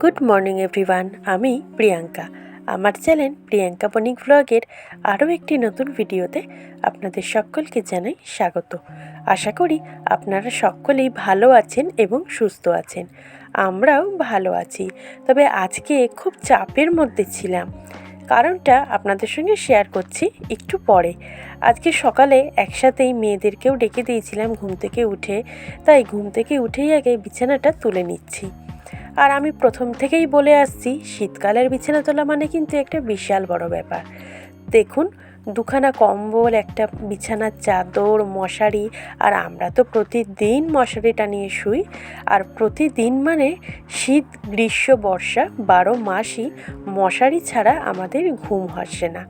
Good morning everyone আমি প্রিয়াঙ্কা। আমার channel Priyanka বণিক ব্লগের আরও একটি নতুন ভিডিওতে আপনাদের সকলকে জানাই স্বাগত। আশা করি আপনারা সকলেই ভালো আছেন এবং সুস্থ আছেন। আমরাও ভালো আছি। তবে আজকে খুব চাপের মধ্যে ছিলাম। কারণটা আপনাদের সঙ্গে শেয়ার করছি একটু পরে। আজকে সকালে একসাথেই মেয়েদেরকেও ডেকে দিয়েছিলাম ঘুম থেকে উঠে। তাই ঘুম থেকে উঠেই আগে বিছানাটা তুলে নিচ্ছি। আর আমি প্রথম থেকেই বলে আসছি, শীতকালের বিছানা তোলা মানে কিন্তু একটা বিশাল বড় ব্যাপার। দেখুন, দুখানা কম্বল, একটা বিছানার চাদর, মশারি, আর আমরা তো প্রতিদিন মশারি টানিয়ে শুই। আর প্রতিদিন মানে শীত, গ্রীষ্ম, বর্ষা, বারো মাসই মশারি ছাড়া আমাদের ঘুম আসে না।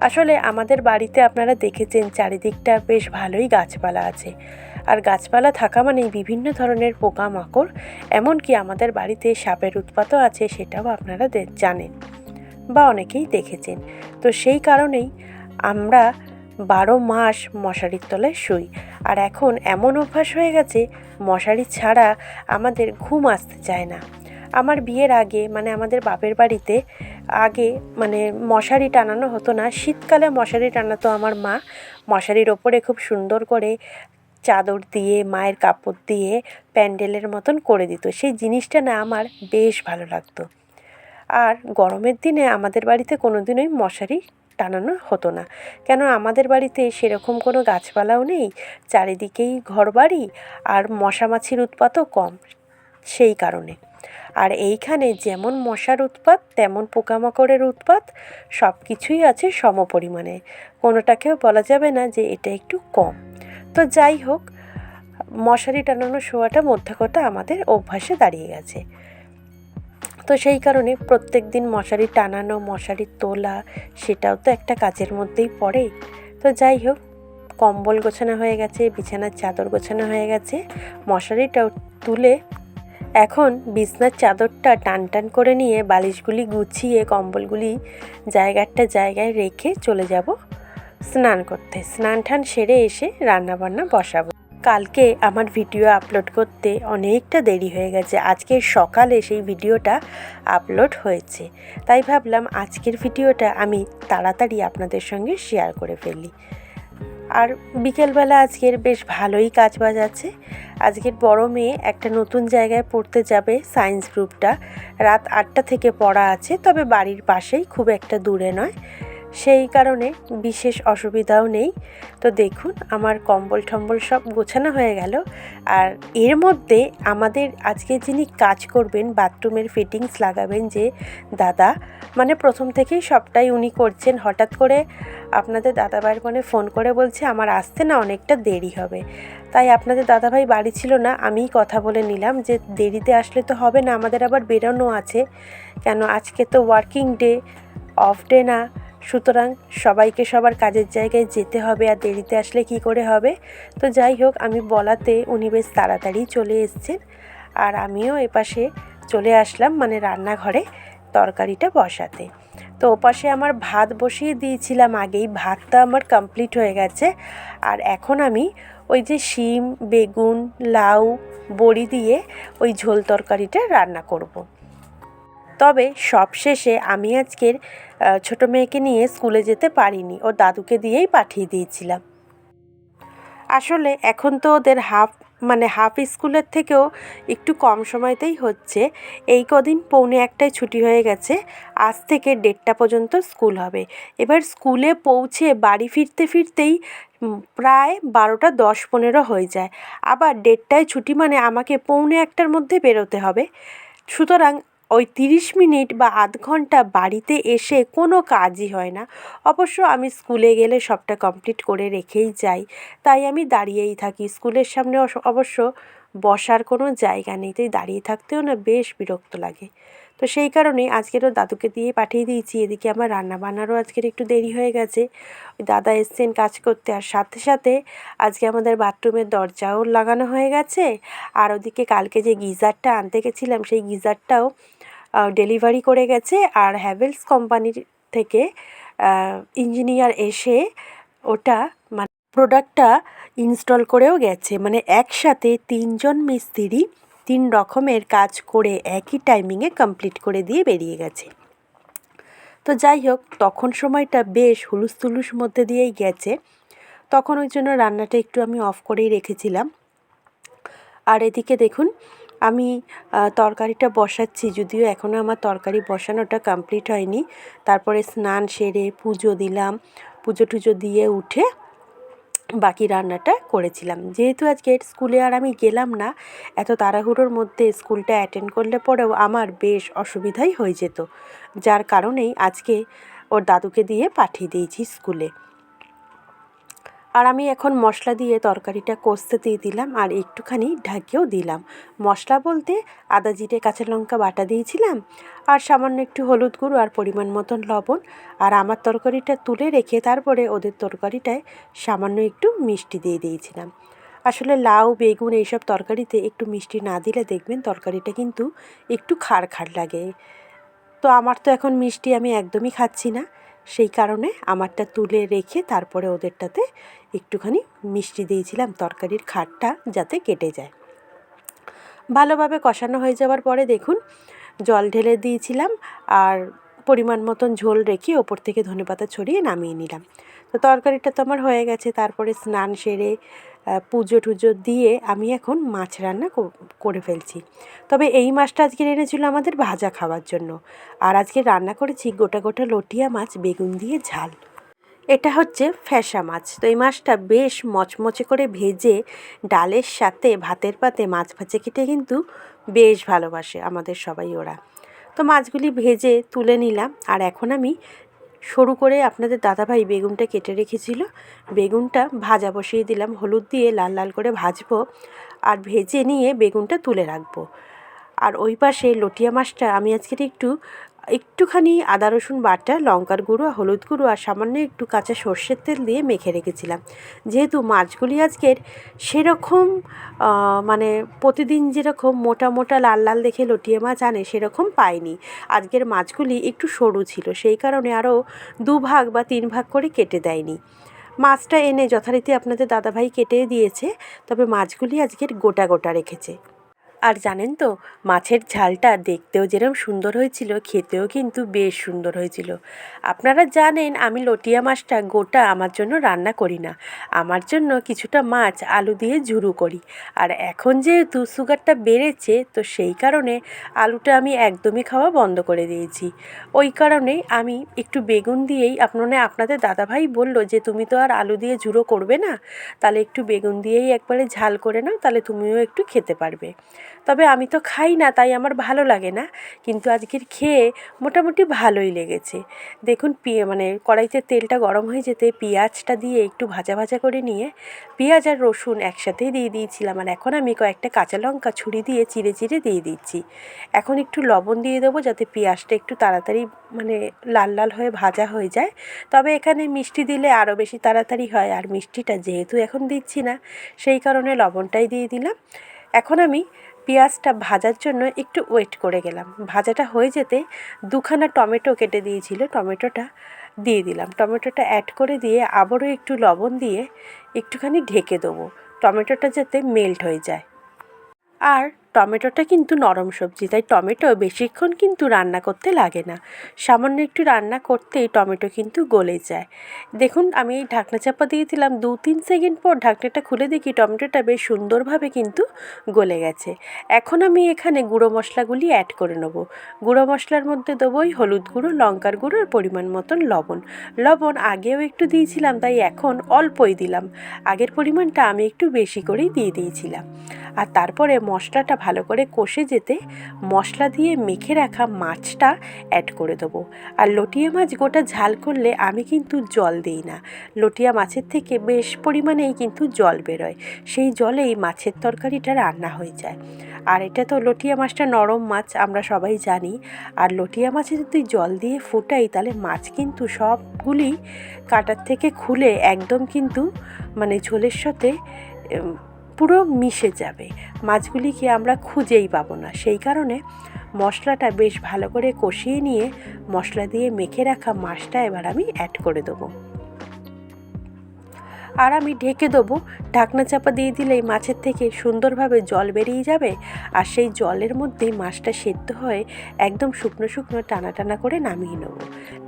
আসলে আমাদের বাড়িতে আপনারা দেখেছেন, চারিদিকটা বেশ ভালোই গাছপালা আছে। আর গাছপালা থাকা মানেই বিভিন্ন ধরনের পোকামাকড়, এমনকি আমাদের বাড়িতে সাপের উৎপাতও আছে সেটাও আপনারা জানেন বা অনেকেই দেখেছেন। তো সেই কারণেই আমরা বারো মাস মশারির তলায় শুই। আর এখন এমন অভ্যাস হয়ে গেছে, মশারি ছাড়া আমাদের ঘুম আসতে চায় না। আমার বিয়ের আগে মানে আমাদের বাপের বাড়িতে আগে মানে মশারি টানানো হতো না। শীতকালে মশারি টানাতো আমার মা। মশারির ওপরে খুব সুন্দর করে চাদর দিয়ে, মায়ের কাপড় দিয়ে প্যান্ডেলের মতন করে দিত। সেই জিনিসটা না আমার বেশ ভালো লাগতো। আর গরমের দিনে আমাদের বাড়িতে কোনো দিনই মশারি টানানো হতো না। কেন আমাদের বাড়িতে সেরকম কোনো গাছপালাও নেই, চারিদিকেই ঘরবাড়ি আর মশা মাছির উৎপাতও কম সেই কারণে। আর এইখানে যেমন মশার উৎপাত, তেমন পোকামাকড়ের উৎপাত সব কিছুই আছে সমপরিমাণে। কোনোটাকেও বলা যাবে না যে এটা একটু কম। তো যাই হোক, মশারি টানানো শোয়াটা মধ্যে কথা আমাদের অভ্যাসে দাঁড়িয়ে গেছে। তো সেই কারণে প্রত্যেক দিন মশারি টানানো, মশারি তোলা, সেটাও তো একটা কাজের মধ্যেই পড়ে। তো যাই হোক, কম্বল গোছানো হয়ে গেছে, বিছানার চাদর গোছানো হয়ে গেছে, মশারিটাও তুলে এখন বিছনার চাদরটা টান টান করে নিয়ে বালিশগুলি গুছিয়ে কম্বলগুলি জায়গাটা জায়গায় রেখে চলে যাব স্নান করতে। স্নান টান সেরে এসে রান্নাবান্না বসাবো। কালকে আমার ভিডিও আপলোড করতে অনেকটা দেরি হয়ে গেছে। আজকে সকালে সেই ভিডিওটা আপলোড হয়েছে। তাই ভাবলাম আজকের ভিডিওটা আমি তাড়াতাড়ি আপনাদের সঙ্গে শেয়ার করে ফেলি। আর বিকেলবেলা আজকের বেশ ভালোই কাজ বাজ আছে। আজকের বড় মেয়ে একটা নতুন জায়গায় পড়তে যাবে সায়েন্স গ্রুপটা। রাত আটটা থেকে পড়া আছে, তবে বাড়ির পাশেই খুব একটা দূরে নয়। সেই কারণে বিশেষ অসুবিধাও নেই। তো দেখুন, আমার কম্বল টম্বল সব গোছানো হয়ে গেল। আর এর মধ্যে আমাদের আজকে যিনি কাজ করবেন, বাথরুমের ফিটিংস লাগাবেন যে দাদা মানে প্রথম থেকেই সবটাই উনি করছেন। হঠাৎ করে আপনাদের দাদাভাইয়ের ফোনে ফোন করে বলছে, আমার আসতে না অনেকটা দেরি হবে। তাই আপনাদের দাদাভাই বাড়ি ছিল না, আমিই কথা বলে নিলাম যে দেরিতে আসলে তো হবে না, আমাদের আবার বেরোনো আছে। কেন আজকে তো ওয়ার্কিং ডে অফ ডে না। সুতরাং সবাইকে সবার কাজের জায়গায় যেতে হবে আর দেরিতে আসলে কি করে হবে? তো যাই হোক, আমি বলাতে উনি বেশ তাড়াতাড়ি চলে এসছেন আর আমিও এপাশে চলে আসলাম মানে রান্নাঘরে তরকারিটা বসাতে। তো ওপাশে আমার ভাত বসিয়ে দিয়েছিলাম আগেই, ভাতটা আমার কমপ্লিট হয়ে গেছে। আর এখন আমি ওই যে শিম, বেগুন, লাউ, বড়ি দিয়ে ওই ঝোল তরকারিটা রান্না করব। তবে সবশেষে আমি আজকের ছোটো মেয়েকে নিয়ে স্কুলে যেতে পারিনি। ও দাদুকে দিয়েই পাঠিয়ে দিয়েছিলাম। আসলে এখন তো ওদের হাফ মানে হাফ স্কুলের থেকেও একটু কম সময়তেই হচ্ছে। এই কদিন পৌনে একটায় ছুটি হয়ে গেছে। আজ থেকে দেড়টা পর্যন্ত স্কুল হবে। এবার স্কুলে পৌঁছে বাড়ি ফিরতে ফিরতেই প্রায় বারোটা দশ পনেরো হয়ে যায়। আবার দেড়টায় ছুটি মানে আমাকে পৌনে একটার মধ্যে বেরোতে হবে। সুতরাং ওই তিরিশ মিনিট বা আধ ঘণ্টা বাড়িতে এসে কোনো কাজই হয় না। অবশ্য আমি স্কুলে গেলে সবটা কমপ্লিট করে রেখেই যাই। তাই আমি দাঁড়িয়েই থাকি। স্কুলের সামনে অবশ্য বসার কোনো জায়গা নেই, তাই দাঁড়িয়ে থাকতেও না বেশ বিরক্ত লাগে। তো সেই কারণে আজকেরও দাদুকে দিয়ে পাঠিয়ে দিয়েছি। এদিকে আমার রান্না বান্নারও আজকের একটু দেরি হয়ে গেছে। ওই দাদা এসছেন কাজ করতে, আর সাথে সাথে আজকে আমাদের বাথরুমের দরজাও লাগানো হয়ে গেছে। আর ওদিকে কালকে যে গিজারটা আনতে গেছিলাম, সেই গিজারটাও ডেলিভারি করে গেছে আর হ্যাভেলস কোম্পানির থেকে ইঞ্জিনিয়ার এসে ওটা মানে প্রোডাক্টটা ইনস্টল করেও গেছে। মানে একসাথে তিনজন মিস্ত্রি তিন রকমের কাজ করে একই টাইমিংয়ে কমপ্লিট করে দিয়ে বেরিয়ে গেছে। তো যাই হোক, তখন সময়টা বেশ হুলুস তুলুস মধ্যে দিয়েই গেছে। তখন ওই জন্য রান্নাটা একটু আমি অফ করেই রেখেছিলাম। আর এদিকে দেখুন আমি তরকারিটা বসাচ্ছি, যদিও এখনও আমার তরকারি বসানোটা কমপ্লিট হয়নি। তারপরে স্নান সেরে পুজো দিলাম, পুজো টুজো দিয়ে উঠে বাকি রান্নাটা করেছিলাম। যেহেতু আজকে স্কুলে আর আমি গেলাম না, এত তাড়াহুড়োর মধ্যে স্কুলটা অ্যাটেন্ড করলে পরেও আমার বেশ অসুবিধাই হয়ে যেত। যার কারণেই আজকে ওর দাদুকে দিয়ে পাঠিয়ে দিয়েছি স্কুলে। আর আমি এখন মশলা দিয়ে তরকারিটা কষতে দিয়ে দিলাম আর একটুখানি ঢাকিয়েও দিলাম। মশলা বলতে আদা, জিরে, কাঁচা লঙ্কা বাটা দিয়েছিলাম আর সামান্য একটু হলুদ গুঁড়ো আর পরিমাণ মতন লবণ আর আমার তরকারিটা তুলে রেখে তারপরে ওদের তরকারিটায় সামান্য একটু মিষ্টি দিয়ে দিয়েছিলাম। আসলে লাউ, বেগুন এইসব তরকারিতে একটু মিষ্টি না দিলে দেখবেন তরকারিটা কিন্তু একটু খাড় খাড় লাগে। তো আমার তো এখন মিষ্টি আমি একদমই খাচ্ছি না। সেই কারণে আমারটা তুলে রেখে তারপরে ওদেরটাতে একটুখানি মিষ্টি দিয়েছিলাম, তরকারির খাটটা যাতে কেটে যায়। ভালোভাবে কষানো হয়ে যাওয়ার পরে দেখুন, জল ঢেলে দিয়েছিলাম আর পরিমাণ মতন ঝোল রেখে ওপর থেকে ধনেপাতা ছড়িয়ে নামিয়ে নিলাম। তো তরকারিটা তো আমার হয়ে গেছে, তারপরে স্নান সেরে পুজো টুজো দিয়ে আমি এখন মাছ রান্না করে ফেলছি। তবে এই মাছটা আজকে এনেছিল আমাদের ভাজা খাওয়ার জন্য। আর আজকে রান্না করেছি গোটা গোটা লটিয়া মাছ, বেগুন দিয়ে ঝাল। এটা হচ্ছে ফ্যাসা মাছ। তো এই মাছটা বেশ মচমচে করে ভেজে ডালের সাথে ভাতের পাতে মাছ ভাজে কেটে কিন্তু বেশ ভালোবাসে আমাদের সবাই ওরা। তো মাছগুলি ভেজে তুলে নিলাম। আর এখন আমি সরু করে আপনাদের দাদাভাই বেগুনটা কেটে রেখেছিল। বেগুনটা ভাজা বসিয়ে দিলাম, হলুদ দিয়ে লাল লাল করে ভাজবো আর ভেজে নিয়ে বেগুনটা তুলে রাখব। আর ওই পাশে লটিয়া মাছটা আমি আজকের একটু একটুখানি আদা, রসুন বাটা, লঙ্কার গুঁড়ো, হলুদ গুঁড়ো আর সামান্য একটু কাঁচা সর্ষের তেল দিয়ে মেখে রেখেছিলাম। যেহেতু মাছগুলি আজকের সেরকম মানে প্রতিদিন যেরকম মোটা মোটা লাল লাল দেখে লটিয়ে মাছ আনে, সেরকম পাইনি। আজকের মাছগুলি একটু সরু ছিল, সেই কারণে আরও দু ভাগ বা তিন ভাগ করে কেটে দেয়নি। মাছটা এনে যথারীতি আপনাদের দাদাভাই কেটে দিয়েছে, তবে মাছগুলি আজকের গোটা গোটা রেখেছে। আর জানেন তো, মাছের ঝালটা দেখতেও যেরকম সুন্দর হয়েছিল, খেতেও কিন্তু বেশ সুন্দর হয়েছিল। আপনারা জানেন, আমি লটিয়া মাছটা গোটা আমার জন্য রান্না করি না। আমার জন্য কিছুটা মাছ আলু দিয়ে ঝুরু করি। আর এখন যেহেতু সুগারটা বেড়েছে, তো সেই কারণে আলুটা আমি একদমই খাওয়া বন্ধ করে দিয়েছি। ওই কারণে আমি একটু বেগুন দিয়েই আপনার আপনাদের দাদাভাই বলল যে, তুমি তো আর আলু দিয়ে ঝুরো করবে না। তাহলে একটু বেগুন দিয়েই একবারে ঝাল করে নাও, তাহলে তুমিও একটু খেতে পারবে। তবে আমি তো খাই না, তাই আমার ভালো লাগে না। কিন্তু আজকের খেয়ে মোটামুটি ভালোই লেগেছে। দেখুন পিয়ে মানে কড়াইতে তেলটা গরম হয়ে যেতে পেঁয়াজটা দিয়ে একটু ভাজা ভাজা করে নিয়ে পেঁয়াজ আর রসুন একসাথেই দিয়ে দিয়েছিলাম। আর এখন আমি কয়েকটা কাঁচা লঙ্কা ছুরি দিয়ে চিড়ে চিড়ে দিয়ে দিচ্ছি। এখন একটু লবণ দিয়ে দেবো যাতে পেঁয়াজটা একটু তাড়াতাড়ি মানে লাল লাল হয়ে ভাজা হয়ে যায়। তবে এখানে মিষ্টি দিলে আরও বেশি তাড়াতাড়ি হয়। আর মিষ্টিটা যেহেতু এখন দিচ্ছি না, সেই কারণে লবণটাই দিয়ে দিলাম। এখন আমি পেঁয়াজটা ভাজার জন্য একটু ওয়েট করে গেলাম। ভাজাটা হয়ে যেতে দুখানা টমেটো কেটে দিয়েছিল, টমেটোটা দিয়ে দিলাম। টমেটোটা অ্যাড করে দিয়ে আবারও একটু লবণ দিয়ে একটুখানি ঢেকে দেবো। টমেটোটা যাতে মেল্ট হয়ে যায়। আর টমেটোটা কিন্তু নরম সবজি, তাই টমেটো বেশিক্ষণ কিন্তু রান্না করতে লাগে না। সামান্য একটু রান্না করতেই টমেটো কিন্তু গলে যায়। দেখুন, আমি এই ঢাকনা চাপা দিয়ে দিলাম। দু তিন সেকেন্ড পর ঢাকনাটা খুলে দেখি টমেটোটা বেশ সুন্দরভাবে কিন্তু গলে গেছে। এখন আমি এখানে গুঁড়ো মশলাগুলি অ্যাড করে নেব। গুঁড়ো মশলার মধ্যে দেবোই হলুদ গুঁড়ো, লঙ্কার গুঁড়ো আর পরিমাণ মতন লবণ। লবণ আগেও একটু দিয়েছিলাম, তাই এখন অল্পই দিলাম। আগের পরিমাণটা আমি একটু বেশি করেই দিয়ে দিয়েছিলাম। আর তারপরে মশলাটা ভালো করে কষে যেতে মশলা দিয়ে মেখে রাখা মাছটা অ্যাড করে দেবো। আর লটিয়া মাছ গোটা ঝাল করলে আমি কিন্তু জল দিই না। লটিয়া মাছের থেকে বেশ পরিমাণেই কিন্তু জল বেরোয়। সেই জলেই মাছের তরকারিটা রান্না হয়ে যায়। আর এটা তো লটিয়া মাছটা নরম মাছ, আমরা সবাই জানি। আর লটিয়া মাছে যদি জল দিয়ে ফুটাই, তাহলে মাছ কিন্তু সবগুলি কাটার থেকে খুলে একদম কিন্তু মানে ঝোলের সাথে পুরো মিশে যাবে। মাছগুলিকে আমরা খুঁজেই পাবো না। সেই কারণে মশলাটা বেশ ভালো করে কষিয়ে নিয়ে মশলা দিয়ে মেখে রাখা মাছটা এবার আমি অ্যাড করে দেবো। আর আমি ঢেকে দেবো। ঢাকনা চাপা দিয়ে দিলেই মাছের থেকে সুন্দরভাবে জল বেরিয়ে যাবে আর সেই জলের মধ্যেই মাছটা সেদ্ধ হয়ে একদম শুকনো শুকনো টানা টানা করে নামিয়ে নেব।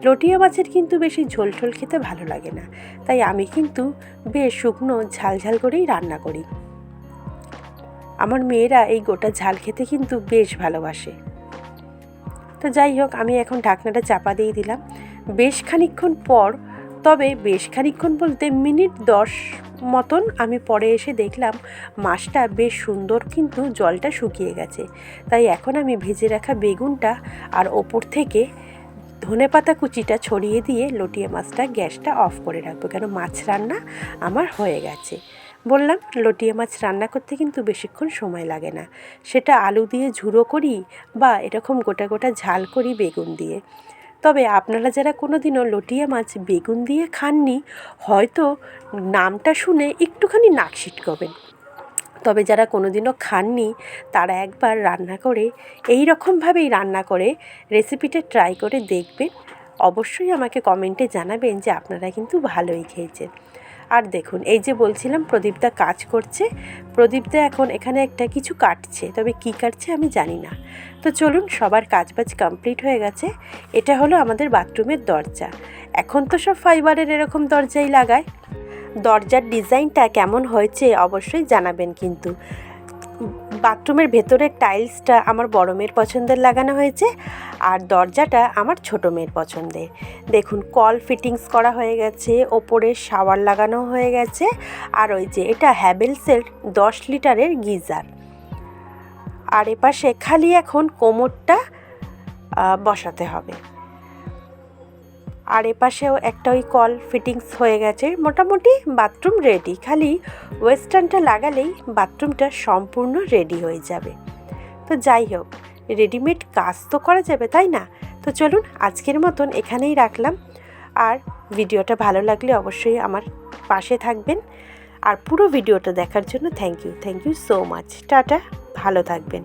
লটিয়া মাছের কিন্তু বেশি ঝোল ঝোল খেতে ভালো লাগে না। তাই আমি কিন্তু বেশ শুকনো ঝাল ঝাল করেই রান্না করি। আমার মেয়েরা এই গোটা ঝাল খেতে কিন্তু বেশ ভালোবাসে। তো যাই হোক, আমি এখন ঢাকনাটা চাপা দিয়ে দিলাম। বেশ খানিকক্ষণ পর, তবে বেশ খানিকক্ষণ বলতে মিনিট দশ মতন আমি পরে এসে দেখলাম মাছটা বেশ সুন্দর কিন্তু জলটা শুকিয়ে গেছে। তাই এখন আমি ভেজে রাখা বেগুনটা আর ওপর থেকে ধনে পাতা কুচিটা ছড়িয়ে দিয়ে লটিয়া মাছটা গ্যাসটা অফ করে রাখব। কেন মাছ রান্না আমার হয়ে গেছে। বললাম, লটিয়া মাছ রান্না করতে কিন্তু বেশিক্ষণ সময় লাগে না। সেটা আলু দিয়ে ঝুড়ো করি বা এরকম গোটা গোটা ঝাল করি বেগুন দিয়ে। তবে আপনারা যারা কোনো দিনও লটিয়া মাছ বেগুন দিয়ে খাননি, হয়তো নামটা শুনে একটুখানি নাক সিটকবেন। তবে যারা কোনো দিনও খাননি, তারা একবার রান্না করে এই রকমভাবেই রান্না করে, রেসিপিটা ট্রাই করে দেখবেন। অবশ্যই আমাকে কমেন্টে জানাবেন যে আপনারা কিন্তু ভালোই খেয়েছেন। আর দেখুন, এই যে বলছিলাম প্রদীপদা কাজ করছে, প্রদীপদা এখন এখানে একটা কিছু কাটছে, তবে কি কাটছে আমি জানি না। তো চলুন, সবার কাজবাজ কমপ্লিট হয়ে গেছে, এটা হলো আমাদের বাথরুমের দরজা। এখন তো সব ফাইবারের এরকম দরজাই লাগায়। দরজার ডিজাইনটা কেমন হয়েছে অবশ্যই জানাবেন কিন্তু। বাথরুমের ভেতরের টাইলসটা আমার বড় মেয়ের পছন্দের লাগানো হয়েছে আর দরজাটা আমার ছোটো মেয়ের পছন্দের। দেখুন, কল ফিটিংস করা হয়ে গেছে, ওপরে শাওয়ার লাগানো হয়ে গেছে আর ওই যে এটা হ্যাভেলসের দশ লিটারের গিজার। আর এপাশে খালি এখন কোমরটা বসাতে হবে। আর এপাশেও একটা ওই কল ফিটিংস হয়ে গেছে, মোটামুটি বাথরুম রেডি খালি ওয়েস্টার্নটা লাগালেই বাথরুমটা সম্পূর্ণ রেডি হয়ে যাবে। তো যাই হোক রেডিমেড কাজ তো করা যাবে, তাই না? তো চলুন আজকের মতন এখানেই রাখলাম। আর ভিডিওটা ভালো লাগলে অবশ্যই আমার পাশে থাকবেন। আর পুরো ভিডিওটা দেখার জন্য thank you thank you so much tata, ভালো থাকবেন।